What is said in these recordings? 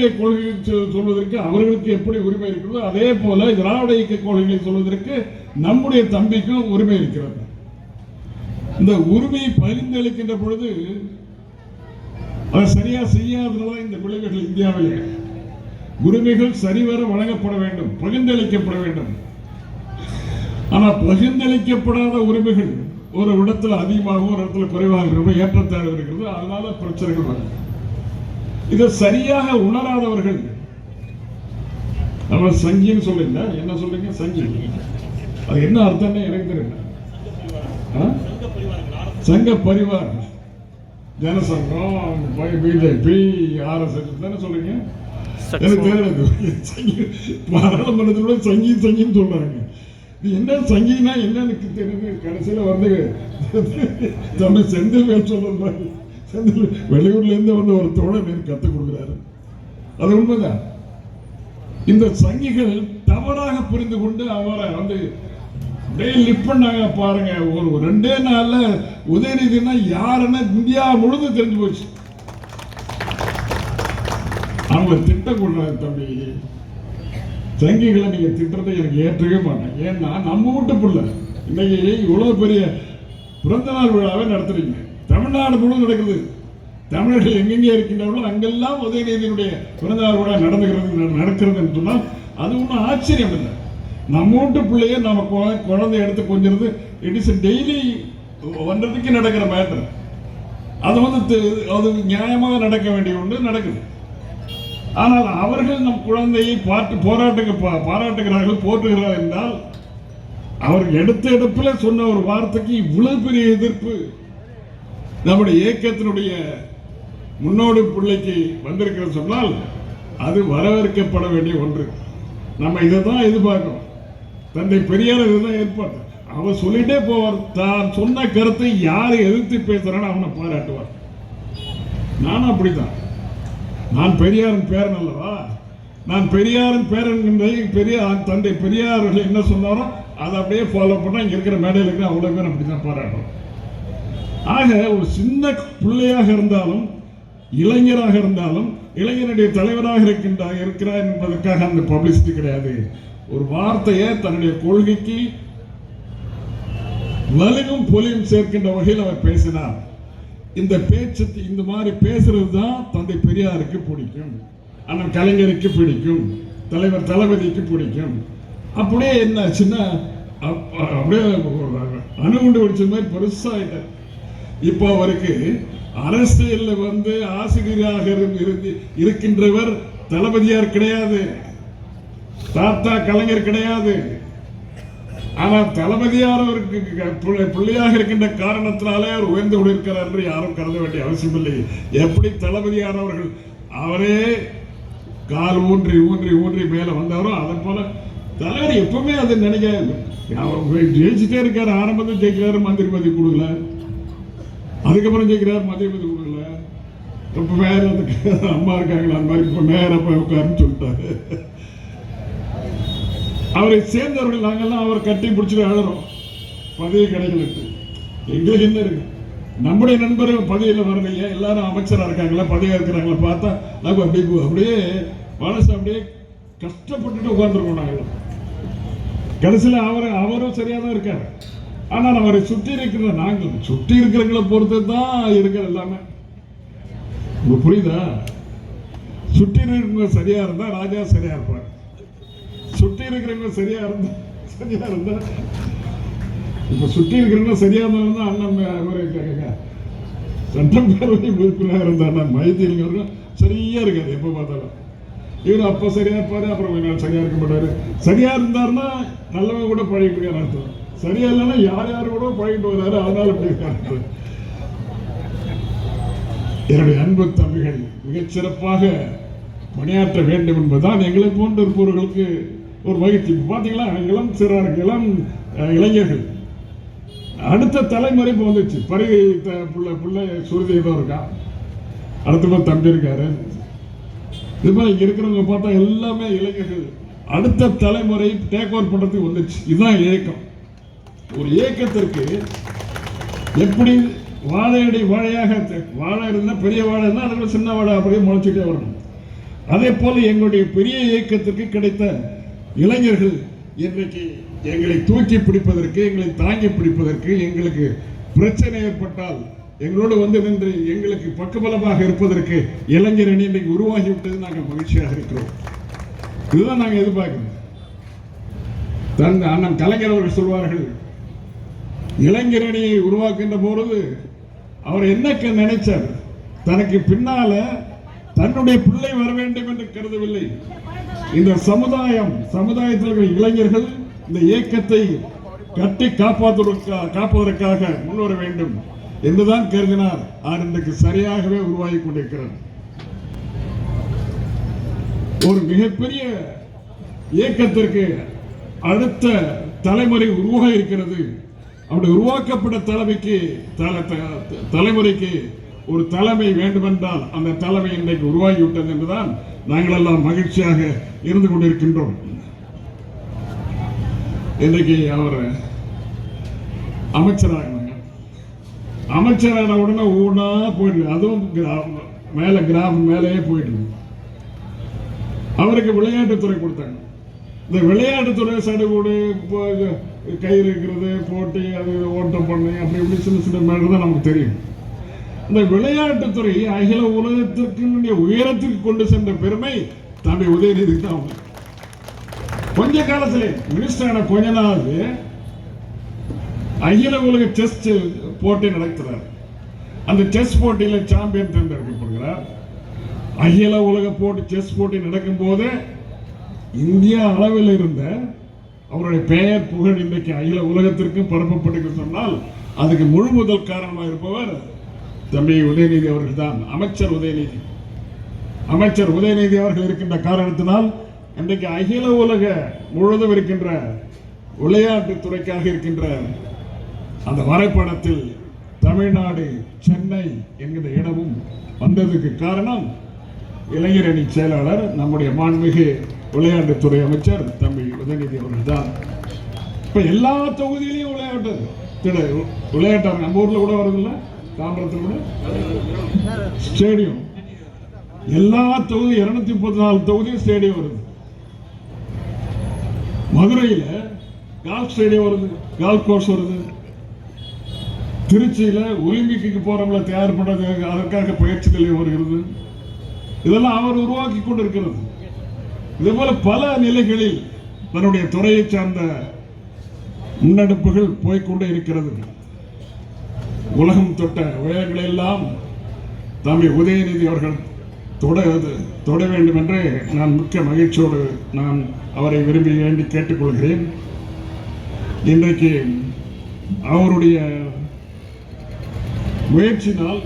கொள்கை சொல்வதற்கு அவர்களுக்கு எப்படி உரிமை இருக்கிறதோ அதே போல திராவிட இயக்க கொள்கைகளை சொல்வதற்கு நம்முடைய தம்பிக்கும் உரிமை இருக்கிறது. இந்த உரிமையை பகிர்ந்தளிக்கின்ற பொழுது அதை சரியா செய்யாததுனால இந்த விளைவுகள் இந்தியாவில் உரிமைகள் சரிவர வழங்கப்பட வேண்டும் பகிர்ந்தளிக்கப்பட வேண்டும். ஆனா பகிர்ந்தளிக்கப்படாத உரிமைகள் ஒரு இடத்துல அதிகமாகவும் ஒரு இடத்துல குறைவாக இருக்கிறது ஏற்றத்தாழ்வு இருக்கிறது. அதனால பிரச்சனைகள் வருது. இதை சரியாக உணராதவர்கள். நம்ம சங்கின்னு சொல்லுங்க. என்ன சொல்றீங்க சங்கி. அது என்ன அர்த்தம்னு எனக்கு தெரியல. சங்க பரிவார். ஜனசங்கம் பிஜேபி ஆர்எஸ்எஸ் தானே சொல்றீங்க? எனக்கு தெரியல சங்கி. பாராளுமன்றத்தில் சங்கி சங்கின்னு சொல்றாங்க. இது என்ன சங்கினா என்னன்னு தெரியுது. கடைசியில வந்து தமிழ் செந்தில் சொல்லுறாங்க வெளியூர்லேருந்து வெளியூர்ல இருந்து வந்து ஒரு தோழர் மீன் கத்துக் கொடுக்குறாரு. அது உண்மைதான். இந்த சங்கிகள் தவறாக புரிந்து கொண்டு அவரை வந்து அப்படியே லிப் பண்ணாங்க பாருங்க. ஒரு ரெண்டே நாள்ல உதயநிதினா யாருன்னு இந்தியா முழுதும் தெரிஞ்சு போச்சு. அவங்கள கொள்றாங்க தம்பி. சங்கிகளை நீங்க திட்டுறதை எனக்கு ஏற்றவே மாட்டேன். ஏன்னா நம்ம வீட்டு பிள்ளை. இன்னைக்கு இவ்வளவு பெரிய பிறந்த நாள் விழாவே நடத்துறீங்க. தமிழ்நாடு முழுவதும் நடக்குது. தமிழர்கள் எங்கெங்கே இருக்கின்றார்களோ அங்கெல்லாம் உதயநிதியினுடைய பிறந்தநாள் விழா நடந்துகிறது நட- நடக்கிறதுன்னு சொன்னால் அது ஒன்றும் ஆச்சரியம் இல்லை. நம்ம வீட்டு பிள்ளைய நம்ம குழந்தை எடுத்து கொஞ்சிறது இட் இஸ் டெய்லி வந்ததுக்கு நடக்கிற மேட்டர் அது வந்து அது நியாயமாக நடக்க வேண்டிய ஒன்று நடக்குது. ஆனால் அவர்கள் நம் குழந்தையை பார்த்து போராட்டுக்கு பாராட்டுகிறார்கள் போற்றுகிறார்கள் என்றால் அவர் எடுத்த எடுப்பில் சொன்ன ஒரு வார்த்தைக்கு இவ்வளவு பெரிய எதிர்ப்பு. நம்முடைய இயக்கத்தினுடைய முன்னோடி பிள்ளைக்கு வந்திருக்கிற சொன்னால் அது வரவேற்கப்பட வேண்டிய ஒன்று. நம்ம இதை தான் எதிர்பார்க்கணும் தந்தை பெரியார் இதுதான் ஏற்பாடு. அவர் சொல்லிட்டே போவார். தான் சொன்ன கருத்தை யாரை எதிர்த்து பேசுறான்னு அவனை பாராட்டுவார். நானும் அப்படித்தான். நான் பெரியாரின் பேரன் அல்லவா? நான் பெரியாரின் பேரன் பெரியார் தந்தை பெரியார்கள் என்ன சொன்னாரோ அதை அப்படியே ஃபாலோ பண்ணால் இங்கே இருக்கிற மேடையில் இருக்கிற அவ்வளோ பேர் அப்படி தான் பாராட்டுறோம் ஆக ஒரு சின்ன பிள்ளையாக இருந்தாலும் இளைஞராக இருந்தாலும் இளைஞனுடைய தலைவராக இருக்கின்ற இருக்கிறார் என்பதற்காக அந்த பப்ளிசிட்டி கிடையாது. ஒரு வார்த்தையை தன்னுடைய கொள்கைக்கு வலிவும் பொலியும் சேர்க்கின்ற வகையில் அவர் பேசினார். இந்த பேச்சு இந்த மாதிரி பேசுறது தான் தந்தை பெரியாருக்கு பிடிக்கும். அண்ணன் கலைஞருக்கு பிடிக்கும். தலைவர் தளபதிக்கு பிடிக்கும். அப்படியே என்னாச்சுன்னா அப்ப- அப்படியே அணுகுண்டு வெடிச்ச மாதிரி பெருசாயிட்டார் இப்போ அவருக்கு அரசியல்ல வந்து ஆசிரியராக இருந்து- இருக்கின்றவர் தளபதியார் கிடையாது. தாத்தா கலைஞர் கிடையாது. ஆனால் தளபதியார் அவருக்கு பிள்ளையாக இருக்கின்ற காரணத்தினாலே அவர் உயர்ந்து கொண்டிருக்கிறார் என்று யாரும் கருத வேண்டிய அவசியம் இல்லை. எப்படி தளபதியார் அவர்கள் அவரே கால் ஊன்றி ஊன்றி ஊன்றி மேலே வந்தாரோ அதை போல தலைவர் எப்பவுமே அதை நினைக்க அவர் ஜெயிச்சுட்டே இருக்காரு ஆரம்பத்தில் ஜெயிக்கிறாரு மந்திரி பதவி கொடுக்கல. அதுக்கப்புறம் கேட்குறாரு மந்திரி பதவி கொடுக்கல இப்போ மேயர் அந்த அம்மா இருக்காங்களா? அந்த மாதிரி இப்போ மேயர் அப்போ உட்காருன்னு சொல்லிட்டாரு. அவரை சேர்ந்தவர்கள் நாங்கெல்லாம் அவர் கட்டி பிடிச்சிட்டு அழறோம். பதவி கிடைக்கலட்டு எங்களுக்கு என்ன இருக்கு? நம்முடைய நண்பர்கள் பதவியில் வரலையே எல்லாரும் அமைச்சரா இருக்காங்களா? பதவியாக இருக்கிறாங்களா? பார்த்தா நாங்கள் அப்படியே அப்படியே மனசு அப்படியே கஷ்டப்பட்டுட்டு உட்கார்ந்துருக்கோம் நாங்கள் கடைசியில் அவர் அவரும் சரியாக தான் இருக்காரு. ஆனால் அவரை சுற்றி இருக்கிற நாங்கள் சுற்றி இருக்கிறவங்களை பொறுத்து தான் இருக்கிற எல்லாமே. உங்களுக்கு புரியுதா? சுற்றி இருக்கிறவங்க சரியா இருந்தா ராஜா சரியா இருப்பார். சுற்றி இருக்கிறவங்க சரியா இருந்தா சரியா இருந்தா இப்ப சுற்றி இருக்கிறவங்க சரியா இருந்தாலும் தான் அண்ணன் மே- அவரு க- க- சட்டப்பேரவை உறுப்பினராக இருந்த அண்ணன் சரியா இருக்காது எப்ப பார்த்தாலும். இவர் அப்ப சரியா இருப்பாரு அப்புறம் கொஞ்ச நாள் சரியா இருக்க மாட்டாரு. சரியா இருந்தாருன்னா நல்லவங்க கூட பழகிட்டு இருக்காரு அர்த்தம் சரியா இல்லைன்னா யார் யார் கூட பழகிட்டு வர்றாரு அதனால அப்படி இருக்காரு என்னுடைய அன்பு தம்பிகள் மிகச்சிறப்பாக பணியாற்ற வேண்டும் என்பதுதான் எங்களை போன்ற இருப்பவர்களுக்கு ஒரு மகிழ்ச்சி. பார்த்தீங்களா இளம் சிறார் இளம் இளைஞர்கள். அடுத்த தலைமுறை இப்போ வந்துச்சு. பரி பிள்ளை பிள்ளை புள்ள இருக்கா? இருக்கான் அடுத்த மாதிரி தம்பி இருக்காரு. இது மாதிரி இருக்கிறவங்க பார்த்தா எல்லாமே இளைஞர்கள். அடுத்த தலைமுறை டேக் ஓவர் பண்ணுறதுக்கு வந்துச்சு. இதுதான் இயக்கம் ஒரு இயக்கத்திற்கு எப்படி வாழையடி வாழையாக வாழை இருந்தால் பெரிய வாழை இருந்தால் சின்ன வாழை அப்படியே முளைச்சிட்டே வரணும். அதே போல் எங்களுடைய பெரிய இயக்கத்திற்கு கிடைத்த இளைஞர்கள் இன்றைக்கு எங்களை தூக்கி பிடிப்பதற்கு எங்களை தாங்கி பிடிப்பதற்கு எங்களுக்கு பிரச்சனை ஏற்பட்டால் எங்களோடு வந்து நின்று எங்களுக்கு பக்கபலமாக இருப்பதற்கு இளைஞர் அணி இன்றைக்கு உருவாகி விட்டது நாங்கள் மகிழ்ச்சியாக இருக்கிறோம். இதுதான் நாங்கள் எதிர்பார்க்கிறோம். தன் அண்ணன் கலைஞர் அவர்கள் சொல்வார்கள் இளைஞரணியை உருவாக்கின்ற பொழுது அவர் என்ன நினைச்சார்? தனக்கு பின்னால தன்னுடைய பிள்ளை வர வேண்டும் என்று கருதவில்லை. இந்த சமுதாயம் சமுதாயத்தில் இருக்கிற இளைஞர்கள் இந்த இயக்கத்தை கட்டி காப்பாற்றுவதற்காக காப்பதற்காக முன்வர வேண்டும் என்றுதான் கருதினார். அவர் இன்றைக்கு சரியாகவே உருவாகி கொண்டிருக்கிறார். ஒரு மிகப்பெரிய இயக்கத்திற்கு அடுத்த தலைமுறை உருவாக இருக்கிறது. அப்படி உருவாக்கப்பட்ட தலைமைக்கு தலைமுறைக்கு ஒரு தலைமை வேண்டுமென்றால் அந்த தலைமை இன்றைக்கு உருவாகிவிட்டது என்றுதான் நாங்கள் எல்லாம் மகிழ்ச்சியாக இருந்து கொண்டிருக்கின்றோம். இன்றைக்கு அவர் அமைச்சராகினாங்க அமைச்சரான உடனே ஊனா போயிடுது. அதுவும் கிராம மேல கிராமம் மேலேயே போயிடுது. அவருக்கு விளையாட்டுத்துறை கொடுத்தாங்க. இந்த விளையாட்டுத்துறை சடுகூடு கயிறு இருக்கிறது போட்டி அது ஓட்டம் பண்ணி அப்படி இப்படி சின்ன சின்ன மேடம் தான் நமக்கு தெரியும். இந்த விளையாட்டுத்துறை அகில உலகத்திற்கு உயரத்திற்கு கொண்டு சென்ற பெருமை தம்பி உதயநிதி தான் கொஞ்ச காலத்தில் மினிஸ்டர் கொஞ்ச நாள் அகில உலக செஸ் போட்டி நடத்துறார். அந்த செஸ் போட்டியில சாம்பியன் தேர்ந்தெடுக்கப்படுகிறார். அகில உலக போட்டி செஸ் போட்டி நடக்கும் போது இந்தியா அளவில் இருந்த அவருடைய பெயர் புகழ் இன்றைக்கு அகில உலகத்திற்கும் பரப்பப்பட்டு சொன்னால் அதுக்கு முழு முதல் காரணமாக இருப்பவர் தம்பி உதயநிதி அவர்கள் தான் அமைச்சர் உதயநிதி. அமைச்சர் உதயநிதி அவர்கள் இருக்கின்ற காரணத்தினால் இன்றைக்கு அகில உலக முழுவதும் இருக்கின்ற விளையாட்டு துறைக்காக இருக்கின்ற அந்த வரைபடத்தில் தமிழ்நாடு சென்னை என்கிற இடமும் வந்ததுக்கு காரணம் இளைஞரணி செயலாளர் நம்முடைய மாண்புமிகு விளையாட்டுத்துறை அமைச்சர் தம்பி உதயநிதி அவர்கள் தான் இப்போ எல்லா தொகுதியிலையும் விளையாட்டு. திட- விளையாட்டாங்க நம்ம ஊரில் கூட வருதுல்ல? தாம்பரத்தில் கூட? ஸ்டேடியம். எல்லா தொகுதி இருநூத்தி முப்பத்தி நாலு தொகுதியும் ஸ்டேடியம் வருது. மதுரையில் கால்ஃப் ஸ்டேடியம் வருது. கால்ஃப் கோர்ஸ் வருது. திருச்சியில் ஒலிம்பிக்கு போகிறவங்கள தயார் பண்ணுறதுக்காக அதற்காக பயிற்சி நிலையம் வருகிறது. இதெல்லாம் அவர் உருவாக்கி கொண்டிருக்கிறது. இதே போல பல நிலைகளில் தன்னுடைய துறையை சார்ந்த முன்னெடுப்புகள் போய்கொண்டே இருக்கிறது. உலகம் தொட்ட உயரங்களெல்லாம் தம்பி உதயநிதி அவர்கள் தொட தொட வேண்டும் என்று நான் மிக்க மகிழ்ச்சியோடு நான் அவரை விரும்பி வேண்டி கேட்டுக்கொள்கிறேன். இன்றைக்கு அவருடைய முயற்சினால்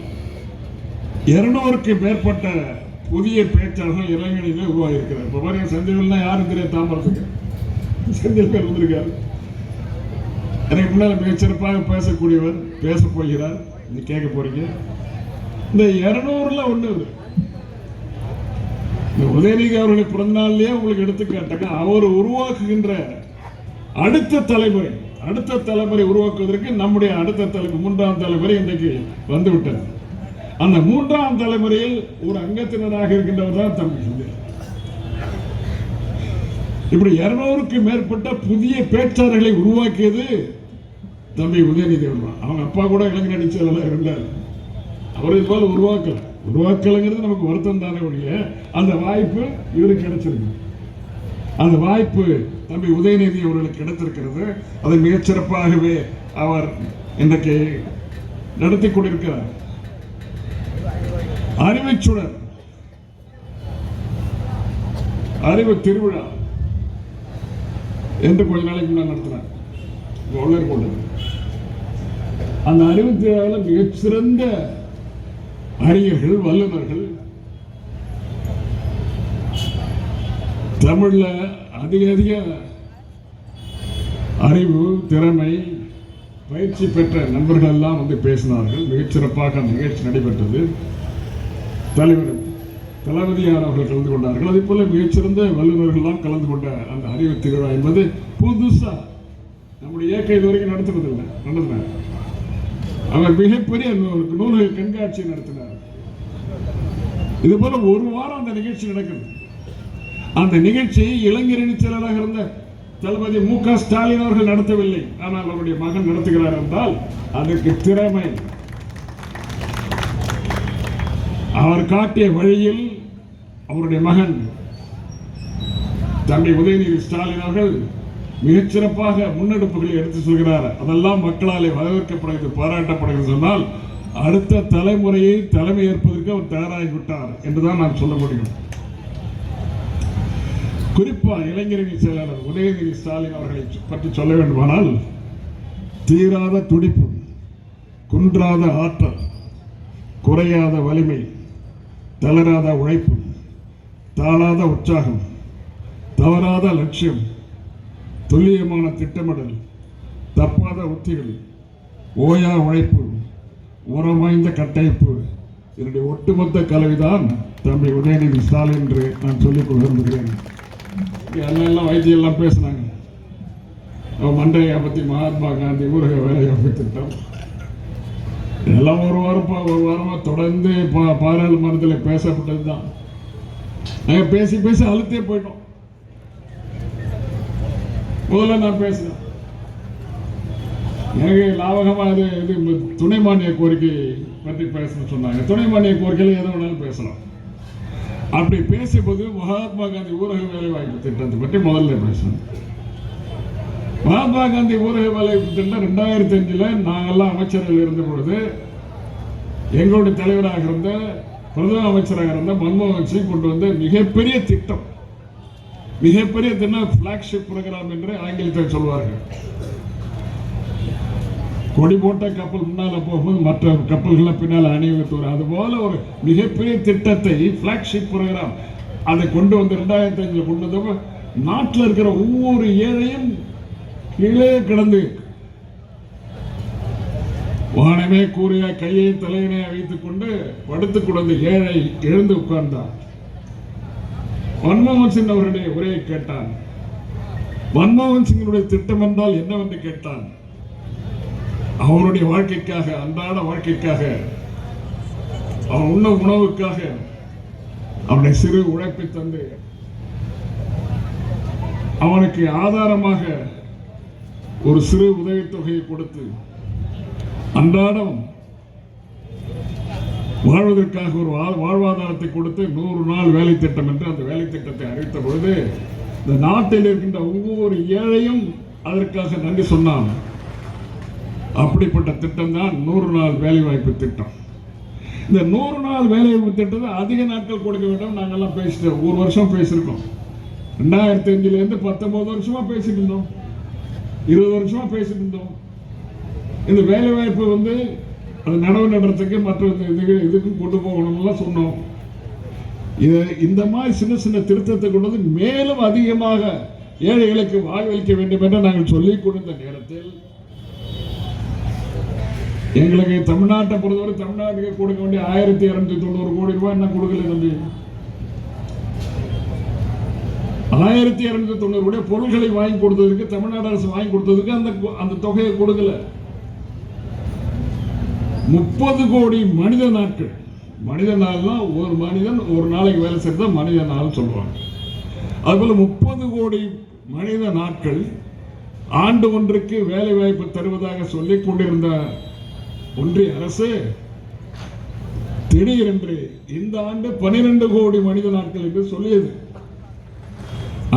இருநூறுக்கு மேற்பட்ட புதிய பேச்சாளர்கள் இளைஞர்களிலே உருவாகியிருக்கிறார். இப்போ மாதிரி சந்தேகம்லாம் யாரும் தெரியாது தாம்பரத்துக்கு செந்தில் பேர் வந்திருக்காரு எனக்கு முன்னால் மிகச்சிறப்பாக பேசக்கூடியவர் பேச போகிறார். நீ கேட்க போறீங்க. இந்த இருநூறுல ஒண்ணு இது. இந்த உதயநிதி அவருடைய பிறந்தநாள்லயே உங்களுக்கு எடுத்துக்காட்டாங்க அவர் உருவாக்குகின்ற அடுத்த தலைமுறை அடுத்த தலைமுறை உருவாக்குவதற்கு நம்முடைய அடுத்த தலைமுறை மூன்றாம் தலைமுறை இன்றைக்கு வந்துவிட்டது. அந்த மூன்றாம் தலைமுறையில் ஒரு அங்கத்தினராக இருக்கின்றவர் தான் தம்பி இப்படி இருநூறுக்கு மேற்பட்ட புதிய பேச்சாளர்களை உருவாக்கியது தம்பி உதயநிதி அவர்கள் அவங்க அப்பா கூட இளைஞர் அணி இருந்தார். அவர் இது போல உருவாக்கல. உருவாக்கலைங்கிறது நமக்கு வருத்தம் தானே ஒழிய அந்த வாய்ப்பு இவருக்கு கிடைச்சிருக்கு. அந்த வாய்ப்பு தம்பி உதயநிதி அவர்களுக்கு கிடைத்திருக்கிறது. அதை மிகச்சிறப்பாகவே அவர் இன்றைக்கு நடத்தி கொண்டிருக்கிறார். அறிவுச்சுடர் அறிவு திருவிழா. என்று கொஞ்ச நாளைக்கு முன்னாடி நடத்தினார் கவர்னர் கொண்டு அந்த அறிவு ஏழாவில் மிகச்சிறந்த அறிஞர்கள் வல்லுநர்கள். தமிழ்ல அதிக அதிக அறிவு திறமை பயிற்சி பெற்ற நண்பர்கள் எல்லாம் வந்து பேசினார்கள். மிகச்சிறப்பாக அந்த நிகழ்ச்சி நடைபெற்றது. தலைவர் தளபதியார் அவர்கள் கலந்து கொண்டார்கள். அதே போல மிகச்சிறந்த வல்லுநர்கள்லாம் கலந்து கொண்ட அந்த அறிவு திருவிழா என்பது புதுசா நம்முடைய இயக்க இதுவரைக்கும் நடத்துறதில்லை நடத்தினார் அவர் மிகப்பெரிய நூல்கள் கண்காட்சி நடத்தினார். இது போல ஒரு வாரம் அந்த நிகழ்ச்சி நடக்குது. அந்த நிகழ்ச்சியை இளைஞரணி செயலராக இருந்த தளபதி மு க ஸ்டாலின் அவர்கள் நடத்தவில்லை. ஆனால் அவருடைய மகன் நடத்துகிறார் என்றால் அதற்கு திறமை. அவர் காட்டிய வழியில் அவருடைய மகன் தம்பி உதயநிதி ஸ்டாலின் அவர்கள் மிகச்சிறப்பாக முன்னெடுப்புகளை எடுத்து சொல்கிறார். அதெல்லாம் மக்களாலே வரவேற்கப்படுகிறது பாராட்டப்படுகிறது சொன்னால் அடுத்த தலைமுறையை தலைமை ஏற்பதற்கு அவர் தயாராகிவிட்டார் என்றுதான் நான் சொல்ல முடியும். குறிப்பாக இளைஞரணி செயலாளர் உதயநிதி ஸ்டாலின் அவர்களை பற்றி சொல்ல வேண்டுமானால் தீராத துடிப்பு குன்றாத ஆற்றல் குறையாத வலிமை தளராத உழைப்பு தாளாத உற்சாகம் தவறாத லட்சியம் துல்லியமான திட்டமிடல் தப்பாத உத்திகள் ஓயா உழைப்பு உரம் வாய்ந்த கட்டமைப்பு என்னுடைய ஒட்டுமொத்த கலவைதான் தம்பி உதயநிதி ஸ்டாலின் என்று நான் சொல்லிக் கொள்ள எல்லாம் எல்லாம் வைத்தியம் எல்லாம் பேசுனாங்க. அவன் மண்டையை பற்றி மகாத்மா காந்தி ஊரக வேலைவாய்ப்பு திட்டம் எல்லாம் ஒரு வாரம் ஒரு வாரமாக தொடர்ந்து பா- பாராளுமன்றத்தில் பேசப்பட்டது தான் நாங்கள் பேசி பேசி அழுத்தே போயிட்டோம். முதல்ல நான் பேசினேன். எனக்கு லாபகமாக இது இது துணை மானிய கோரிக்கை பற்றி பேசணும்னு சொன்னாங்க. துணை மானிய கோரிக்கையில் எது வேணாலும் பேசலாம். அப்படி பேசும்போது மகாத்மா காந்தி ஊரக வேலைவாய்ப்பு திட்டத்தை பற்றி முதல்ல பேசணும். மகாத்மா காந்தி ஊரக வேலைவாய்ப்பு திட்டம் ரெண்டாயிரத்தி அஞ்சில் நாங்கள்லாம் அமைச்சர்கள் இருந்த பொழுது எங்களுடைய தலைவராக இருந்த பிரதம அமைச்சராக இருந்த மன்மோகன் சிங் கொண்டு வந்த மிகப்பெரிய திட்டம். மிகப்பெரிய திட்டம் பிளாக்ஷிப் ப்ரோக்ராம் என்று ஆங்கிலத்தில் சொல்வார்கள். கொடி போட்ட கப்பல் முன்னால் போகும்போது மற்ற கப்பல்களை பின்னால் அணிவகுத்து வரும் அது போல ஒரு மிகப்பெரிய திட்டத்தை பிளாக்ஷிப் ப்ரோக்ராம் அதை கொண்டு வந்து ரெண்டாயிரத்தி அஞ்சில் கொண்டு வந்தப்ப நாட்டில் இருக்கிற ஒவ்வொரு ஏழையும் கீழே கிடந்து வானமே கூறிய கையை தலையினை வைத்துக் கொண்டு படுத்துக் கொண்டு ஏழை எழுந்து உட்கார்ந்தார் மன்மோகன் சிங் அவருடைய உரையை கேட்டான். மன்மோகன் சிங்கினுடைய திட்டம் என்றால் என்னவென்று கேட்டான். அவருடைய வாழ்க்கைக்காக அன்றாட வாழ்க்கைக்காக அவன் உண்ண உணவுக்காக அவனை சிறு உழைப்பை தந்து அவனுக்கு ஆதாரமாக ஒரு சிறு உதவித்தொகையை கொடுத்து அன்றாடம் வாழ்வதற்காக ஒரு வாழ்- வாழ்வாதாரத்தை கொடுத்து நூறு நாள் வேலை திட்டம் என்று அந்த வேலை திட்டத்தை அறிவித்த பொழுது இந்த நாட்டில் இருக்கின்ற ஒவ்வொரு ஏழையும் அதற்காக நன்றி சொன்னான். அப்படிப்பட்ட திட்டம் தான் நூறு நாள் வேலைவாய்ப்பு திட்டம். இந்த நூறு நாள் வேலைவாய்ப்பு திட்டத்தை அதிக நாட்கள் கொடுக்க வேண்டும். நாங்கள்லாம் பேசிட்டோம் ஒரு வருஷம் பேசியிருக்கோம். ரெண்டாயிரத்தி அஞ்சுலேருந்து பத்தொன்பது வருஷமா பேசிட்டு இருந்தோம். இருபது வருஷமா பேசிட்டு இருந்தோம். இந்த வேலைவாய்ப்பு வந்து அது நடவு நடுறதுக்கு மற்ற இதுக்கு இதுக்கும் கொண்டு போகணும்லாம் சொன்னோம். இது இந்த மாதிரி சின்ன சின்ன திருத்தத்தை கொண்டு வந்து மேலும் அதிகமாக ஏழைகளுக்கு வாழ்வளிக்க வேண்டும் என்று நாங்கள் சொல்லிக் கொடுத்த நேரத்தில் எங்களுக்கு தமிழ்நாட்டை பொறுத்தவரை தமிழ்நாட்டுக்கு கொடுக்க வேண்டிய ஆயிரத்தி இரநூத்தி தொண்ணூறு கோடி ரூபாய் என்ன கொடுக்கல தம்பி. ஆயிரத்தி இரநூத்தி தொண்ணூறு கோடி பொருள்களை வாங்கி கொடுத்ததுக்கு தமிழ்நாடு அரசு வாங்கி கொடுத்ததுக்கு அந்த அந்த தொகையை கொடுக்கல. முப்பது கோடி மனித நாட்கள். மனித நாள்னா ஒரு மனிதன் ஒரு நாளைக்கு வேலை செய்யறத மனித நாள் சொல்லுவாங்க. அதுபோல் முப்பது கோடி மனித நாட்கள் ஆண்டு ஒன்றுக்கு வேலை வாய்ப்பு தருவதாக சொல்லிக் கொண்டிருந்த ஒன்றிய அரசு திடீரென்று இந்த ஆண்டு பனிரெண்டு கோடி மனித நாட்கள் என்று சொல்லியது.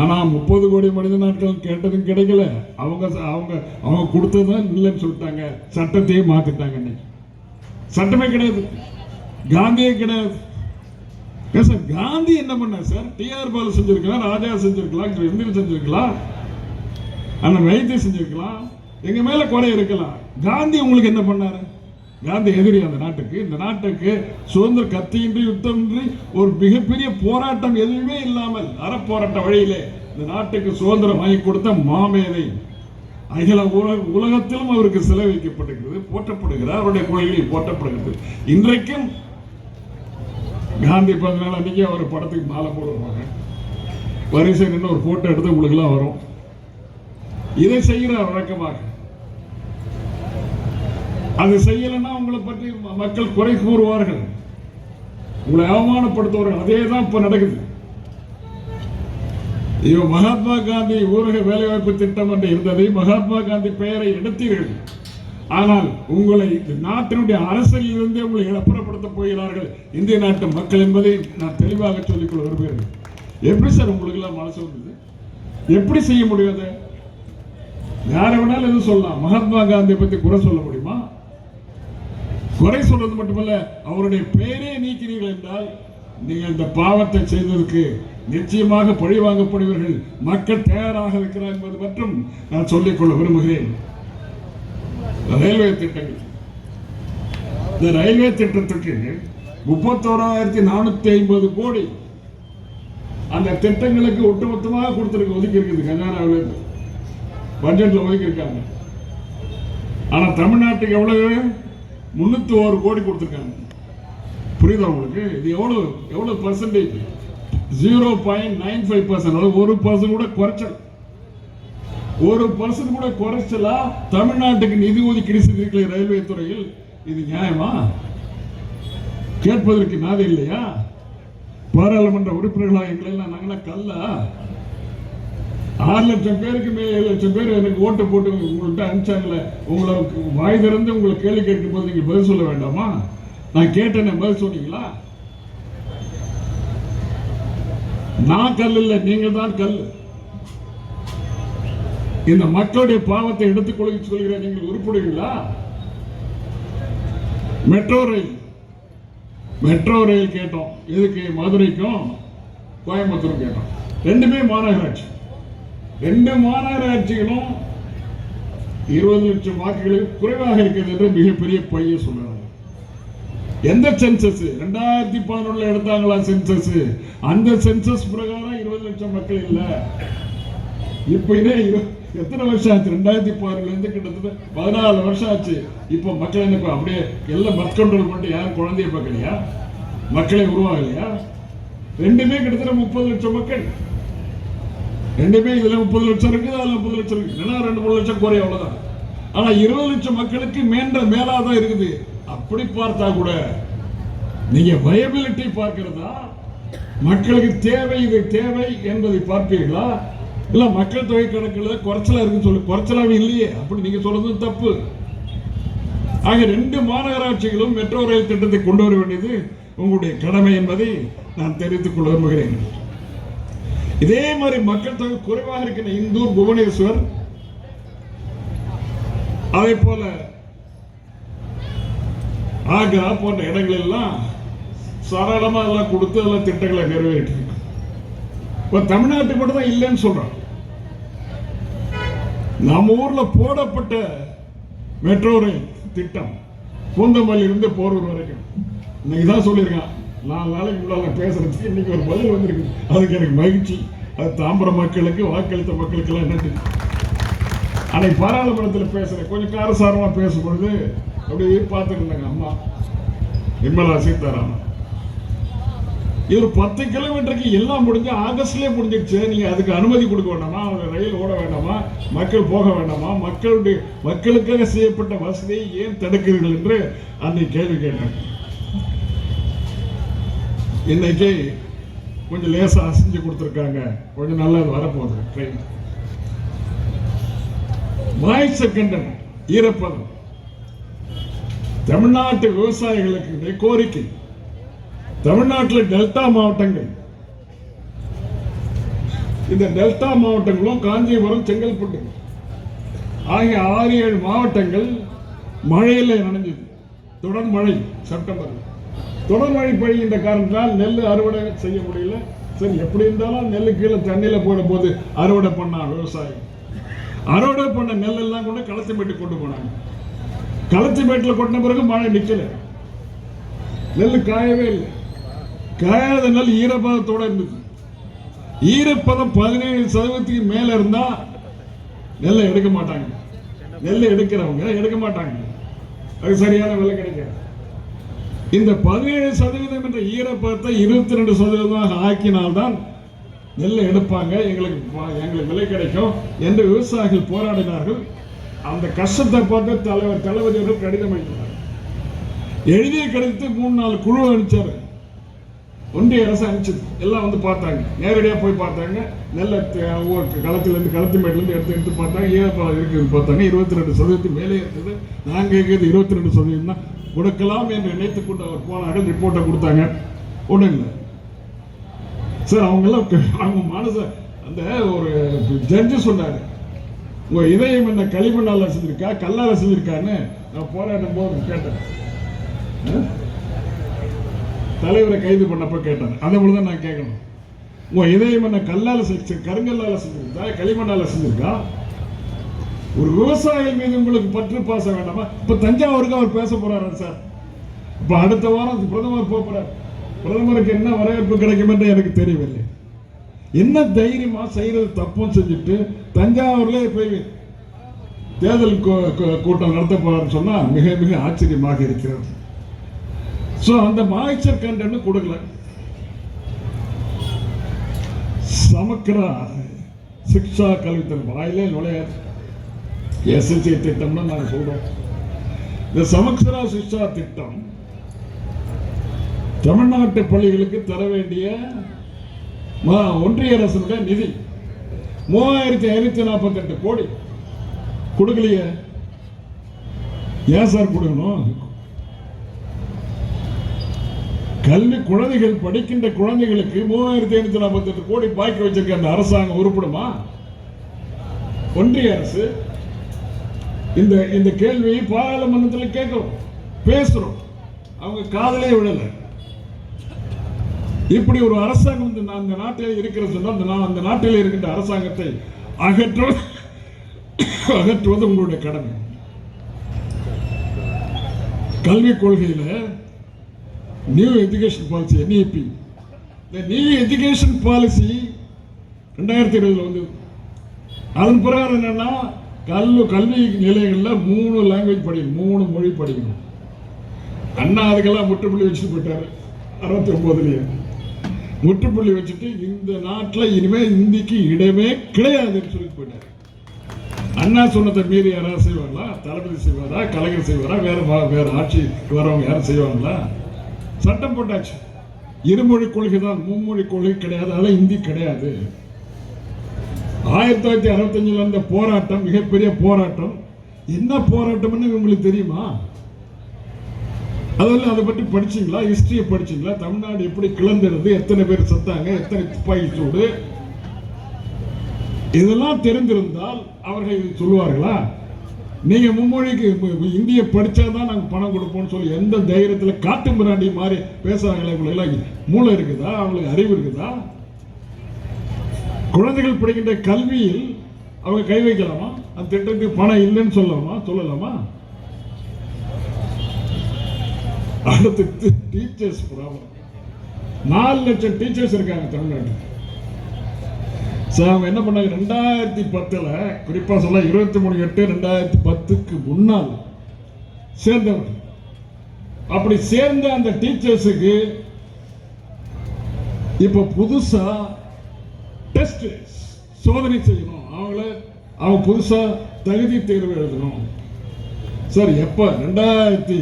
ஆனா முப்பது கோடி மனித நாட்கள் கேட்டதும் கிடைக்கல. அவங்க அவங்க அவங்க கொடுத்ததும் இல்லைன்னு சொல்லிட்டாங்க. சட்டத்தையே மாத்திட்டாங்க இன்னைக்கு. சட்டமே கிடையாது. காந்தியே கிடையாது. ஏன் சார் காந்தி என்ன பண்ணார் சார்? டிஆர் பாலு செஞ்சிருக்கலாம் ராஜா செஞ்சிருக்கலாம் இந்திரன் செஞ்சிருக்கலாம் அந்த வைத்தியம் செஞ்சிருக்கலாம் எங்க மேல கொலை இருக்கலாம். காந்தி உங்களுக்கு என்ன பண்ணாரு? காந்தி எதிரி அந்த நாட்டுக்கு. இந்த நாட்டுக்கு சுதந்திர கத்தியின்றி யுத்தமின்றி ஒரு மிகப்பெரிய போராட்டம் எதுவுமே இல்லாமல் அறப்போராட்ட வழியிலே இந்த நாட்டுக்கு சுதந்திரம் வாங்கி கொடுத்த மாமேதை. அகில உலக உலகத்திலும் அவருக்கு சிலை வைக்கப்படுகிறது போற்றப்படுகிறார். அவருடைய கோயிலில் போற்றப்படுகிறது. இன்றைக்கும் காந்தி பிறந்த நாள் அன்னைக்கு அவர் படத்துக்கு மாலை போடுவாங்க. வரிசை நின்று ஒரு போட்டோ எடுத்து உங்களுக்குலாம் வரும். இதை செய்கிறார் வழக்கமாக. அது செய்யலைன்னா உங்களை பற்றி மக்கள் குறை கூறுவார்கள். உங்களை அவமானப்படுத்துவார்கள். அதே தான் இப்போ நடக்குது. ஐயோ மகாத்மா காந்தி ஊரக வேலைவாய்ப்பு திட்டம் என்று இருந்ததை. மகாத்மா காந்தி பெயரை எடுத்தீர்கள். ஆனால் உங்களை இந்த நாட்டினுடைய அரசியலில் இருந்தே உங்களை இழப்புறப்படுத்த போகிறார்கள். இந்திய நாட்டு மக்கள் என்பதை நான் தெளிவாக சொல்லிக்கொள்ள விரும்புகிறேன். எப்படி சார் உங்களுக்கு எல்லாம் மனசு வந்தது? எப்படி செய்ய முடியும் அதை யாரை வேணாலும் எதுவும் சொல்லலாம். மகாத்மா காந்தியை பத்தி குறை சொல்ல முடியுமா? குறை சொல்றது மட்டுமல்ல அவருடைய பெயரே நீக்கிறீர்கள் என்றால் நீங்கள் இந்த பாவத்தை செய்ததற்கு நிச்சயமாக பழி வாங்கப்படுவீர்கள். மக்கள் தயாராக இருக்கிறார் என்பது மட்டும் நான் சொல்லிக்கொள்ள விரும்புகிறேன். ரயில்வே திட்டங்கள். இந்த ரயில்வே திட்டத்துக்கு முப்பத்தோராயிரத்தி நானூத்தி ஐம்பது கோடி அந்த திட்டங்களுக்கு ஒட்டுமொத்தமாக கொடுத்துருக்கு ஒதுக்கி இருக்குது கர்நாடகாவில் இருந்து. பட்ஜெட்ல ஒதுக்கி இருக்காங்க ஆனா தமிழ்நாட்டுக்கு எவ்வளவு? முன்னூத்தி ஒரு கோடி கொடுத்துருக்காங்க. புரியுதா உங்களுக்கு? இது எவ்வளோ எவ்வளோ percentage zero point nine five percent அதாவது ஒரு பர்சன்ட் கூட குறைச்சல். ஒரு பர்சன்ட் கூட குறைச்சலா தமிழ்நாட்டுக்கு நிதி ஒதுக்கீடு செய்திருக்கிற ரயில்வே துறையில்? இது நியாயமா? கேட்பதற்கு நாதி இல்லையா? பாராளுமன்ற உறுப்பினர்களாக எங்களை எல்லாம் நாங்களாம் கல்லா? ஆறு லட்சம் பேருக்கு மேல ஏழு லட்சம் பேர் எனக்கு ஓட்டு போட்டு உங்கள்கிட்ட அனுப்பிச்சாங்களே. உங்களை வாய் திறந்து உங்களை கேள்வி கேட்கும் போது நீங்கள் பதில் சொல்ல வேண்டாமா? நான் கேட்டேன்னு பதில் சொன்னீங்களா? நான் கல் இல்லை நீங்க தான் கல். இந்த மக்களுடைய பாவத்தை எடுத்துக் கொள்ள சொல்கிற நீங்கள் உருப்படுவீங்களா? Metro rail. மெட்ரோ ரயில் கேட்டோம். எதுக்கு? மதுரைக்கும் கோயம்புத்தூரும் கேட்டோம். ரெண்டுமே மாநகராட்சி. ரெண்டு மாநகராட்சிகளும் இருபது லட்சம் வாக்குகளுக்கு குறைவாக இருக்கிறது என்று மிகப்பெரிய பையன் சொல்றாங்க. எந்த சென்சஸ் ரெண்டாயிரத்தி பதினொன்றில் எடுத்தாங்களா சென்சஸ் அந்த சென்சஸ் பிரகாரம் இருபது லட்சம் மக்கள் இல்லை. இப்ப இதே இரு- எத்தனை வருஷம் ஆச்சு? ரெண்டாயிரத்தி பதினொன்னுல இருந்து கிட்டத்தட்ட பதினாலு வருஷம் ஆச்சு. இப்போ மக்கள் என்ன அப்படியே எல்லாம் பர்த் கண்ட்ரோல் பண்ணிட்டு யாரும் குழந்தைய பார்க்கலையா? மக்களை உருவாகலையா ரெண்டுமே கிட்டத்தட்ட முப்பது லட்சம் மக்கள். ரெண்டுமே இதுல முப்பது லட்சம் இருக்குது அதுல முப்பது லட்சம் இருக்கு இல்லைன்னா ரெண்டு மூணு லட்சம் குறைய அவ்வளவுதான். ஆனா இருபது லட்சம் மக்களுக்கு மேன்ற மேலாதான் இருக்குது. அப்படி பார்த்தா கூட நீங்க வயபிலிட்டி பார்க்கிறதா? மக்களுக்கு தேவை இது தேவை என்பதை பார்ப்பீர்களா? இல்ல மக்கள் தொகை கணக்கில் குறைச்சலா இருக்குன்னு சொல்லி குறைச்சலாவே இல்லையே அப்படி நீங்க சொல்றது தப்பு. ஆக ரெண்டு மாநகராட்சிகளும் மெட்ரோ ரயில் திட்டத்தை கொண்டு வர வேண்டியது உங்களுடைய கடமை என்பதை நான் தெரிவித்துக் கொள்ள விரும்புகிறேன். இதே மாதிரி மக்கள் தொகை குறைவாக இருக்கிற இந்தூர் புவனேஸ்வர் அதே போல ஆக்ரா போன்ற இடங்கள் எல்லாம் எல்லாம் கொடுத்து எல்லாம் திட்டங்களை நிறைவேற்றி இப்போ தமிழ்நாட்டுக்கு மட்டும் தான் இல்லைன்னு சொல்கிறான் நம்ம ஊரில் போடப்பட்ட மெட்ரோ ரயில் திட்டம் பூந்தமல்லிருந்து போரூர் வரைக்கும். இன்னைக்கு தான் சொல்லியிருக்கான். நாலு நாளைக்கு முன்னால் பேசுறதுக்கு இன்னைக்கு ஒரு பதில் வந்திருக்கு. அதுக்கு எனக்கு மகிழ்ச்சி. அது தாம்பரம் மக்களுக்கு வாக்களித்த மக்களுக்கெல்லாம் நன்றி. அன்னைக்கு பாராளுமன்றத்தில் பேசுகிறேன் கொஞ்சம் காரசாரமாக பேசும்பொழுது அப்படியே பார்த்துருந்தாங்க அம்மா. நிர்மலா சீதாராமன் இது பத்து கிலோமீட்டருக்கு எல்லாம் முடிஞ்சு ஆகஸ்ட்லயே முடிஞ்சிடுச்சு. நீங்க அதுக்கு அனுமதி கொடுக்க வேண்டாமா? ஒரு ரயில் ஓட வேண்டாமா? மக்கள் போக வேண்டாமா? மக்களுடைய மக்களுக்காக செய்யப்பட்ட வசதியை ஏன் தடுக்கிறீர்கள் என்று அன்னைக்கு கேள்வி கேட்டாங்க. இன்னைக்கு கொஞ்சம் லேசா அசைஞ்சு கொடுத்துருக்காங்க. கொஞ்சம் நல்லா வரப்போகுது. ட்ரெயின் வாய் செகண்டன் ஈரப்பதம். தமிழ்நாட்டு விவசாயிகளுக்கு கோரிக்கை. தமிழ்நாட்டில் டெல்டா மாவட்டங்கள். இந்த டெல்டா மாவட்டங்களும் காஞ்சிபுரம் செங்கல்பட்டு. ஆகிய ஆறு ஏழு மாவட்டங்கள் மழையில் நனைஞ்சது. தொடர் மழை செப்டம்பர் தொடர் மழை பெய்கின்ற காரணத்தால் நெல் அறுவடை செய்ய முடியல. சரி எப்படி இருந்தாலும் நெல் கீழே தண்ணியில் போடும் போது அறுவடை பண்ணான் விவசாயம். அறுவடை பண்ண நெல் எல்லாம் கூட களத்தை போட்டு கொண்டு போனாங்க. களத்துமேட்டில் கொட்டின பிறகு மழை நிற்கல நெல் காயவே இல்லை. காயாத நெல் ஈரப்பதத்தோட இருந்தது. ஈரப்பதம் பதினேழு சதவீதத்துக்கு மேல இருந்தா நெல்லை எடுக்க மாட்டாங்க. நெல்லை எடுக்கிறவங்க எடுக்க மாட்டாங்க. அது சரியான விலை கிடைக்காது. இந்த பதினேழு சதவீதம் என்ற ஈரப்பதத்தை இருபத்தி ரெண்டு சதவீதமாக ஆக்கினால்தான் நெல்லை எடுப்பாங்க. எங்களுக்கு எங்களுக்கு விலை கிடைக்கும் என்று விவசாயிகள் போராடினார்கள். அந்த கஷ்டத்தை பார்த்து தலைவர் தளபதி அவர்கள் கடிதம் எழுதினார் எழுதிய கடிதத்தை மூணு நாலு குழு அனுப்பிச்சாரு. ஒன்றிய அரசு அனுப்பிச்சது. எல்லாம் வந்து பார்த்தாங்க. நேரடியாக போய் பார்த்தாங்க. நெல்லை த- ஊர் களத்துலேருந்து எடுத்து எடுத்து பார்த்தாங்க. ஈரப்பழம் இருக்குதுன்னு பார்த்தாங்க. இருபத்தி ரெண்டு சதவீதத்துக்கு மேலே இருந்தது. நாங்கள் இருக்கிறது இருபத்தி ரெண்டு சதவீதம் தான். கொடுக்கலாம் என்று நினைத்து கொண்டு அவர் போனார்கள். ரிப்போர்ட்டை கொடுத்தாங்க. ஒன்றும் இல்லை. சார் அவங்கெல்லாம் க- அவங்க மனசை அந்த ஒரு ஜட்ஜு சொன்னார். உங்க இதயம் என்ன களிமண்ணால் செஞ்சிருக்கா? கல்லால் செஞ்சிருக்கான்னு நான் போராடும் போது கேட்டேன். தலைவரை கைது பண்ணப்ப கேட்டேன். அதை போல தான் நான் கேட்கணும். உங்க இதயம் என்ன கல்லால் செஞ்சு கருங்கல்லால் செஞ்சிருக்கா களிமண்ணால் செஞ்சிருக்கா? ஒரு விவசாயிகள் மீது உங்களுக்கு பற்று பாச வேண்டாமா? இப்ப தஞ்சாவூருக்கு அவர் பேச போறாரு சார். இப்ப அடுத்த வாரம் பிரதமர் போக போறார். பிரதமருக்கு என்ன வரவேற்பு கிடைக்கும் என்று எனக்கு தெரியவில்லை. என்ன தைரியமா செய்யறது தப்பும் செஞ்சுட்டு தஞ்சாவூர்ல போய் தேர்தல் கூட்டம் நடத்த போறாருன்னு சொன்னா மிக மிக ஆச்சரியமாக இருக்கிறது. சோ அந்த மாய்ச்சர் கண்டன்னு கொடுக்கல. சமக்கரா சிக்ஷா கல்வித்தன் வாயிலே நுழையாது. எஸ்எல்சி திட்டம்னு நாங்கள் சொல்றோம். இந்த சமக்ஷரா சிக்ஷா திட்டம் தமிழ்நாட்டு பள்ளிகளுக்கு தர வேண்டிய ஒன்றிய அரசுடைய நிதி. மூவாயிரத்தி ஐநூத்தி நாற்பத்தி எட்டு கோடி. கொடுக்கலையே. ஏன் சார் கொடுக்கணும்? கல்வி குழந்தைகள் படிக்கின்ற குழந்தைகளுக்கு மூவாயிரத்தி ஐநூத்தி நாற்பத்தி எட்டு கோடி பாக்கி வச்சிருக்க அந்த அரசாங்கம் உருப்படுமா? ஒன்றிய அரசு இந்த இந்த கேள்வியை பாராளுமன்றத்தில் கேட்கிறோம் பேசுறோம். அவங்க காதலே விழல இப்படி ஒரு அரசாங்கம் இந்த அந்த நாட்டில் இருக்கிறது சொன்னால் அந்த அந்த நாட்டில் இருக்கின்ற அரசாங்கத்தை அகற்றுவது அகற்றுவது உங்களுடைய கடமை. கல்விக் கொள்கையில் நியூ எஜுகேஷன் பாலிசி என்இபி இந்த நியூ எஜுகேஷன் பாலிசி ரெண்டாயிரத்தி இருபதில் வந்து அதன் பிரகாரம் என்னென்னா கல்வி கல்வி நிலையங்களில் மூணு லாங்குவேஜ் படிக்கணும் மூணு மொழி படிக்கணும். அண்ணா அதுக்கெல்லாம் முற்றுப்புள்ளி வச்சுட்டு போயிட்டார். அறுபத்தி ஒம்போதுலேயே முற்றுப்புள்ளி வச்சுட்டு இந்த நாட்டில் இனிமே இந்திக்கு இடமே கிடையாதுன்னு சொல்லிட்டு போயிட்டார். அண்ணா சொன்னதை மீறி யாராவது செய்வாங்களா? தளபதி செய்வாரா? கலைஞர் செய்வாரா? வேற வேற ஆட்சி வரவங்க யாரும் செய்வாங்களா? சட்டம் போட்டாச்சு. இருமொழி கொள்கை தான் மும்மொழி கொள்கை கிடையாது. அதெல்லாம் இந்தி கிடையாது. ஆயிரத்தி தொள்ளாயிரத்தி அறுபத்தஞ்சில் அந்த போராட்டம் மிகப்பெரிய போராட்டம். என்ன போராட்டம்னு உங்களுக்கு தெரியுமா? அதெல்லாம் அதை பற்றி படிச்சீங்களா? ஹிஸ்டரியை படிச்சீங்களா? தமிழ்நாடு எப்படி கிளந்திருது எத்தனை பேர் செத்தாங்க? எத்தனை துப்பாக்கி சூடு? இதெல்லாம் தெரிந்திருந்தால் அவர்கள் சொல்லுவார்களா? நீங்க மும்மொழிக்கு இந்திய படிச்சாதான் நாங்கள் பணம் கொடுப்போம்னு சொல்லி எந்த தைரியத்தில் காட்டு மிராண்டி மாதிரி பேசுறாங்களே இவங்களுக்கு எல்லாம்? மூளை இருக்குதா? அவங்களுக்கு அறிவு இருக்குதா? குழந்தைகள் படிக்கின்ற கல்வியில் அவங்க கை வைக்கலாமா? அந்த திட்டத்துக்கு பணம் இல்லைன்னு சொல்லலாமா? சொல்லலாமா? அடுத்து டீச்சர்ஸ் ப்ராப்ளம் நாலு லட்சம் டீச்சர்ஸ் இருக்காங்க தமிழ்நாட்டில். சார் அவங்க என்ன பண்ணாங்க? ரெண்டாயிரத்தி பத்தில் குறிப்பாக சொல்ல இருபத்தி மூணு எட்டு ரெண்டாயிரத்தி பத்துக்கு முன்னால் சேர்ந்தவர்கள் அப்படி சேர்ந்த அந்த டீச்சர்ஸுக்கு இப்போ புதுசா டெஸ்ட் சோதனை செய்யணும். அவங்கள அவங்க புதுசாக தகுதி தேர்வு எழுதணும். சார் எப்போ? ரெண்டாயிரத்தி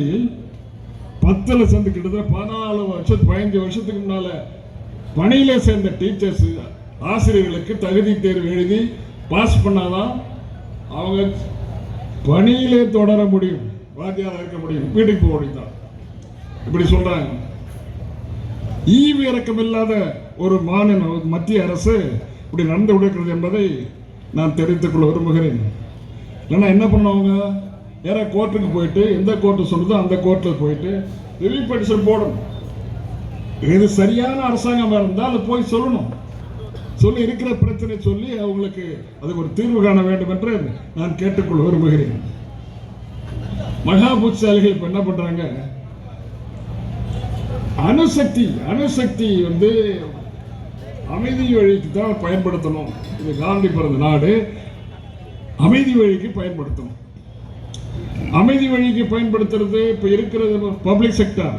பத்தில் சேர்ந்து கிட்டத்தட்ட பதினாலு வருஷத்து பதினஞ்சு வருஷத்துக்கு முன்னால் பணியில் சேர்ந்த டீச்சர்ஸ் ஆசிரியர்களுக்கு தகுதி தேர்வு எழுதி பாஸ் பண்ணாதான் அவங்க பணியிலே தொடர முடியும் வாத்தியாரா இருக்க முடியும் வீட்டுக்கு போக முடியும் இப்படி சொல்கிறாங்க ஈவு இறக்கம் இல்லாத ஒரு மாநில மத்திய அரசு இப்படி நடந்து கொடுக்கிறது என்பதை நான் தெரிவித்துக் கொள்ள விரும்புகிறேன். இல்லைன்னா என்ன பண்ணுவாங்க? நேராக கோர்ட்டுக்கு போயிட்டு எந்த கோர்ட்டு சொல்லுதோ அந்த கோர்ட்டில் போயிட்டு ரிவ்யூ பெட்டிஷன் போடணும். இது சரியான அரசாங்கமாக இருந்தால் அதை போய் சொல்லணும். சொல்லி இருக்கிற பிரச்சனை சொல்லி அவங்களுக்கு அதுக்கு ஒரு தீர்வு காண வேண்டும் என்று நான் கேட்டுக்கொள்ள விரும்புகிறேன். மகா புத்திசாலிகள் இப்போ என்ன பண்றாங்க? அணுசக்தி அணுசக்தி வந்து அமைதி வழிக்கு தான் பயன்படுத்தணும். இது காந்தி பிறந்த நாடு. அமைதி வழிக்கு பயன்படுத்தணும். அமைதி வழிக்கு பயன்படுத்துறது இப்ப இருக்கிறது பப்ளிக் செக்டர்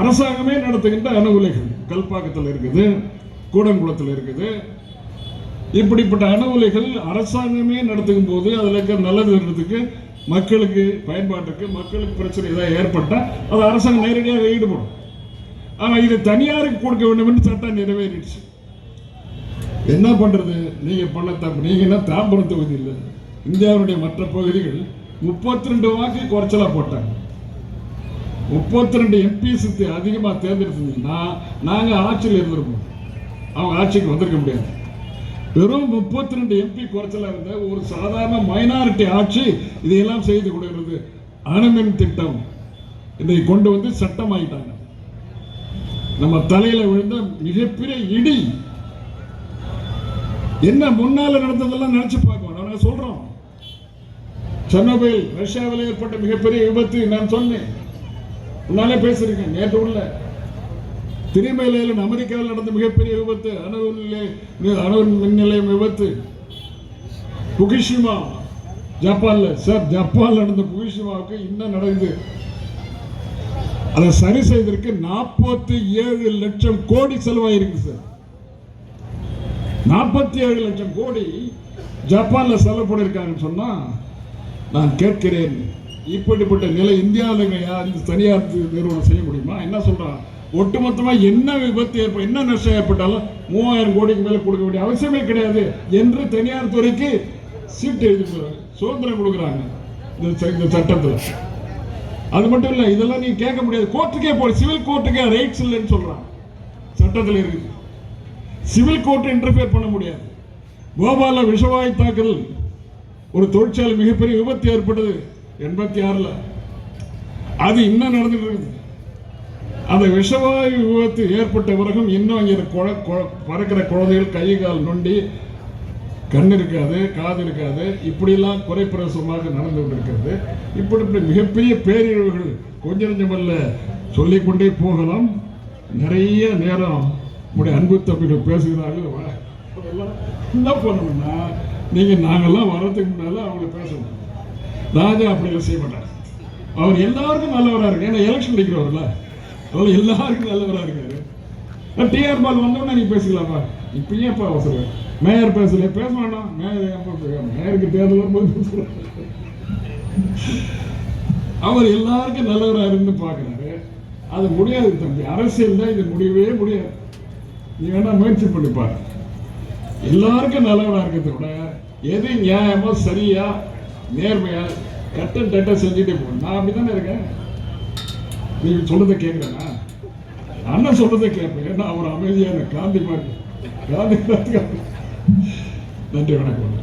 அரசாங்கமே நடத்துகின்ற அணு உலைகள் கல்பாக்கத்தில் இருக்குது கூடங்குளத்தில் இருக்குது. இப்படிப்பட்ட அணு உலைகள் அரசாங்கமே நடத்துக்கும் போது அதில் இருக்கிற நல்லது இருக்கிறதுக்கு மக்களுக்கு பயன்பாட்டுக்கு மக்களுக்கு பிரச்சனை ஏதாவது ஏற்பட்டால் அது அரசாங்கம் நேரடியாக ஈடுபடும். ஆனால் இது தனியாருக்கு கொடுக்க வேண்டும் என்று சட்டம் நிறைவேறிடுச்சு. என்ன பண்ணுறது நீங்கள் பண்ண தப்பு. நீங்கள் என்ன தாம்பரம் தொகுதி இல்லை இந்தியாவுடைய மற்ற பகுதிகள் முப்பத்தி ரெண்டு வாக்கு குறைச்சலா போட்டாங்க. முப்பத்தி ரெண்டு எம்பிஸ் அதிகமாக தேர்ந்தெடுத்ததுன்னா நாங்கள் ஆட்சியில் இருந்திருப்போம். அவங்க ஆட்சிக்கு வந்திருக்க முடியாது. வெறும் முப்பத்தி ரெண்டு எம்பி குறைச்சலா இருந்த ஒரு சாதாரண மைனாரிட்டி ஆட்சி இதையெல்லாம் செய்து கொடுக்கிறது அணுமின் திட்டம் இதை கொண்டு வந்து சட்டமாயிட்டாங்க. நம்ம தலையில விழுந்த மிகப்பெரிய இடி. என்ன முன்னால் நடந்ததெல்லாம் நினச்சி பார்க்கணும். நாங்கள் சொல்றோம். சென்னோபைல் ரஷ்யாவில் ஏற்பட்ட மிகப்பெரிய விபத்து நான் சொன்னேன். உன்னாலே பேசியிருக்கேன் நேற்று உள்ள. திரிமேலையில் அமெரிக்காவில் நடந்த மிகப்பெரிய விபத்து அணு நிலை- அணு மின் நிலையம் விபத்து. புகிஷிமா ஜப்பான்ல சார் ஜப்பானில் நடந்த புகிஷிமாவுக்கு இன்னும் நடந்து அதை சரி செய்வதற்கு நாற்பத்தி ஏழு லட்சம் கோடி செலவாயிருக்கு சார். நாற்பத்தி ஏழு லட்சம் கோடி ஜப்பான்ல செலவு பண்ணிருக்காங்கன்னு சொன்னா நான் கேட்கிறேன் இப்படிப்பட்ட நிலை இந்தியாவில் யார் இந்த தனியார் நிறுவனம் செய்ய முடியுமா? என்ன சொல்கிறான் ஒட்டுமொத்தமாக என்ன விபத்து ஏற்ப என்ன நஷ்டம் ஏற்பட்டாலும் மூவாயிரம் கோடிக்கு மேலே கொடுக்க வேண்டிய அவசியமே கிடையாது என்று தனியார் துறைக்கு சீட்டு எழுதி சுதந்திரம் கொடுக்குறாங்க இந்த இந்த சட்டத்தில். அது மட்டும் இல்லை இதெல்லாம் நீங்கள் கேட்க முடியாது. கோர்ட்டுக்கே போய் சிவில் கோர்ட்டுக்கே ரைட்ஸ் இல்லைன்னு சொல்கிறான் சட்டத்தில் இருக்குது. சிவில் கோர்ட் இன்டர்ஃபியர் பண்ண முடியாது. கோபால விஷவாயு தாக்குதல் ஒரு தொழிற்சாலை மிகப்பெரிய விபத்து ஏற்பட்டது. எண்பத்தி ஆறில் அது இன்னும் நடந்துட்டு இருக்குது. அந்த விஷவாயு விபத்து ஏற்பட்ட பிறகும் இன்னும் இங்க குழ- பறக்கிற குழந்தைகள் கை கால் நொண்டி கண் இருக்காது காது இருக்காது. இப்படியெல்லாம் குறைப்பிரசமாக நடந்து கொண்டிருக்கிறது. இப்படி இப்படி மிகப்பெரிய பேரிழிவுகள் கொஞ்சம் கொஞ்சமல்ல சொல்லிக்கொண்டே போகலாம். நிறைய நேரம் நம்முடைய அன்பு தம்பிகள் பேசுகிறார்கள். என்ன பண்ணணும்னா நீங்கள் நாங்கள்லாம் வர்றதுக்கு முன்னால அவங்கள பேசணும். ராஜா அப்படியெல்லாம் செய்ய மாட்டார். அவர் எல்லாருக்கும் நல்லவராக இருக்கு ஏன்னா எலெக்ஷன் நிற்கிறவர்ல அவர் எல்லாருக்கும் நல்லவராக இருக்காரு. டிஆர் பால் வந்தோடனே நீ பேசிக்கலாமா? இப்போ ஏன்ப்பா அவசரம்? மேயர் பேசல. பேச வேண்டாம் மேயர் ஏன்ப்பா மேயருக்கு தேர்தல் வரும்போது அவர் எல்லாருக்கும் நல்லவராக இருந்து பார்க்குறாரு. அது முடியாது தம்பி. அரசியல்ல இது முடியவே முடியாது. நீ வேணா முயற்சி பண்ணி பாரு. எல்லாருக்கும் நல்லவரா இருக்கிறத விட எது நியாயமோ சரியா நேர்மையா கட்டன் டட்ட செஞ்சுட்டே போகணும் நான் அப்படித்தானே இருக்கேன்? நீ சொல்றதை கேட்குறேண்ணா அண்ணன் சொல்றதை கேட்பேன். நான் ஒரு அமைதியான காந்தி மாதிரி. காந்தி நன்றி வணக்கம்.